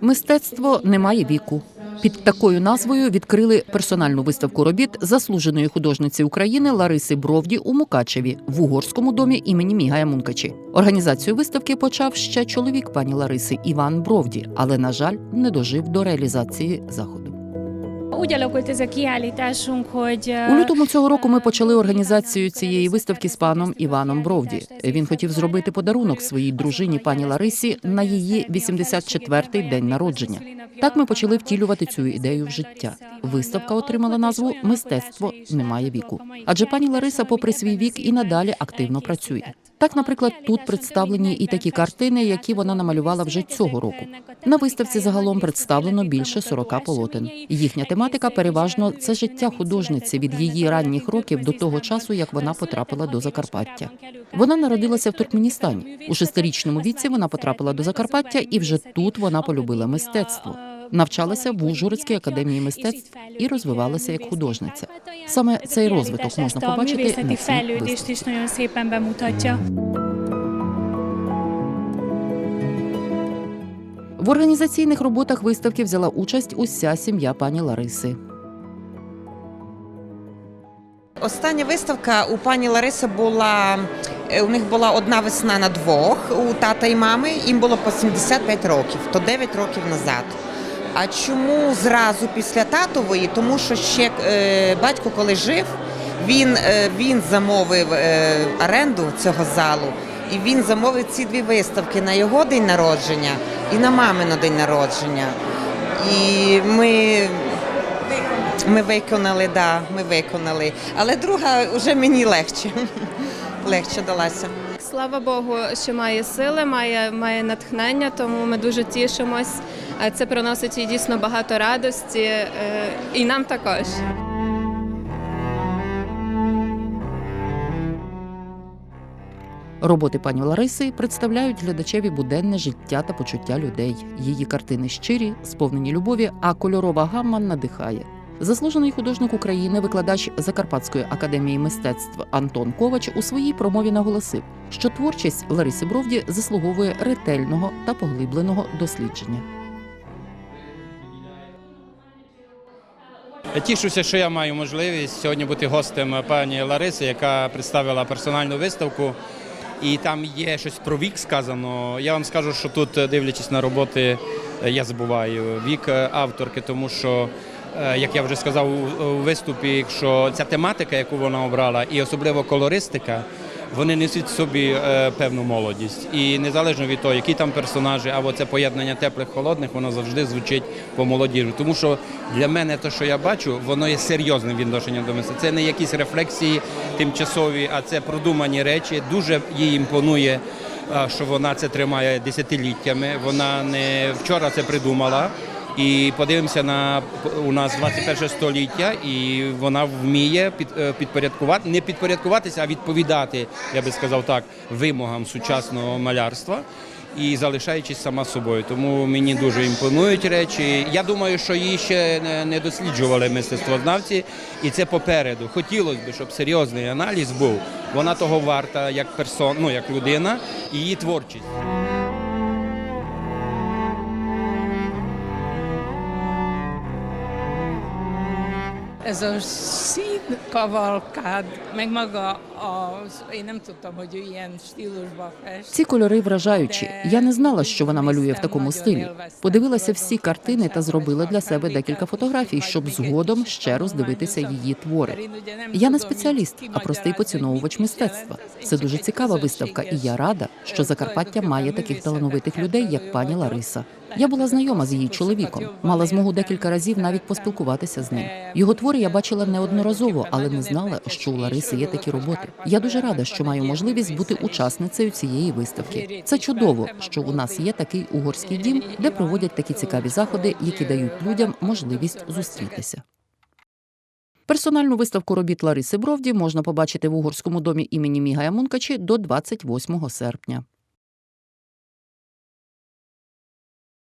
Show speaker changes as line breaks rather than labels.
Мистецтво не має віку. Під такою назвою відкрили персональну виставку робіт заслуженої художниці України Лариси Бровді у Мукачеві в угорському домі імені Мігая Мункачі. Організацію виставки почав ще чоловік пані Лариси Іван Бровді, але на жаль не дожив до реалізації заходу.
Úgy
У лютому цього року ми почали організацію цієї виставки з паном Іваном Бровді. Він хотів зробити подарунок своїй дружині пані Ларисі на її 84-й день народження. Так ми почали втілювати цю ідею в життя. Виставка отримала назву Мистецтво немає віку. Адже пані Лариса, попри свій вік, і надалі активно працює. Так, наприклад, тут представлені і такі картини, які вона намалювала вже цього року. На виставці загалом представлено більше 40 полотен. Їхня тематика переважно це життя художниці від її ранніх років до того часу, як вона потрапила до Закарпаття. Вона народилася в Туркменістані. У шестирічному віці вона потрапила до Закарпаття, і вже тут вона полюбила мистецтво. Навчалася в Ужгородській академії мистецтв і розвивалася як художниця. Саме цей розвиток можна побачити на цій виставці. В організаційних роботах виставки взяла участь уся сім'я пані Лариси.
Остання виставка у пані Лариси була. е, У них була одна весна на двох у тата і мами. Їм було по 75 років, то 9 років назад. А чому зразу після татової? Тому що ще е, батько, коли жив, він, е, він замовив е, оренду цього залу, і він замовив ці дві виставки на його день народження і на мамино день народження. І ми ми виконали, да, ми виконали. Але друга вже мені легше. Легше далася.
Слава Богу, що має сили, має, має натхнення, тому ми дуже тішимось. Це приносить їй дійсно багато радості, е, і нам також.
Роботи пані Лариси представляють глядачеві буденне життя та почуття людей. Її картини щирі, сповнені любові, а кольорова гамма надихає. Заслужений художник України, викладач Закарпатської академії мистецтв Антон Ковач у своїй промові наголосив, що творчість Лариси Бровді заслуговує ретельного та поглибленого дослідження.
Я тішуся, що я маю можливість сьогодні бути гостем пані Лариси, яка представила персональну виставку. І там є щось про вік сказано. Я вам скажу, що тут, дивлячись на роботи, я забуваю вік авторки, тому що, е, як я вже сказав у- виступі, що ця тематика, яку вона обрала, і особливо колористика, вони несуть в собі е, певну молодість. І незалежно від того, які там персонажі, або це поєднання теплих холодних, воно завжди звучить по молодіжу. Тому що для мене те, що я бачу, воно є серйозним відношенням до мистецтва. Це не якісь рефлексії тимчасові, а це продумані речі. Дуже їй імпонує. Що вона це тримає десятиліттями. Вона не вчора це придумала. І подивимося на у нас 21 століття, і вона вміє під, е, підпорядкувати, не підпорядкуватися, а відповідати, я би сказав так, вимогам сучасного малярства і залишаючись сама собою. Тому мені дуже імпонують речі. Я думаю, що її ще не- досліджували мистецтвознавці, і це попереду. Хотілося б, щоб серйозний аналіз був. Вона того варта як персон, ну як людина, і її творчість.
Ez a színkavalkád, meg maga
Ці кольори вражаючі. Я не знала, що вона малює в такому стилі. Подивилася всі картини та зробила для себе декілька фотографій, щоб згодом ще роздивитися її твори. Я не спеціаліст, а простий поціновувач мистецтва. Це дуже цікава виставка, і я рада, що Закарпаття має таких талановитих людей, як пані Лариса. Я була знайома з її чоловіком, мала змогу декілька разів навіть поспілкуватися з ним. Його твори я бачила неодноразово, але не знала, що у Лариси є такі роботи. Я дуже рада, що маю можливість бути учасницею цієї виставки. Це чудово, що у нас є такий угорський дім, де проводять такі цікаві заходи, які дають людям можливість зустрітися. Персональну виставку робіт Лариси Бровді можна побачити в угорському домі імені Мігая Мункачі до 28 серпня.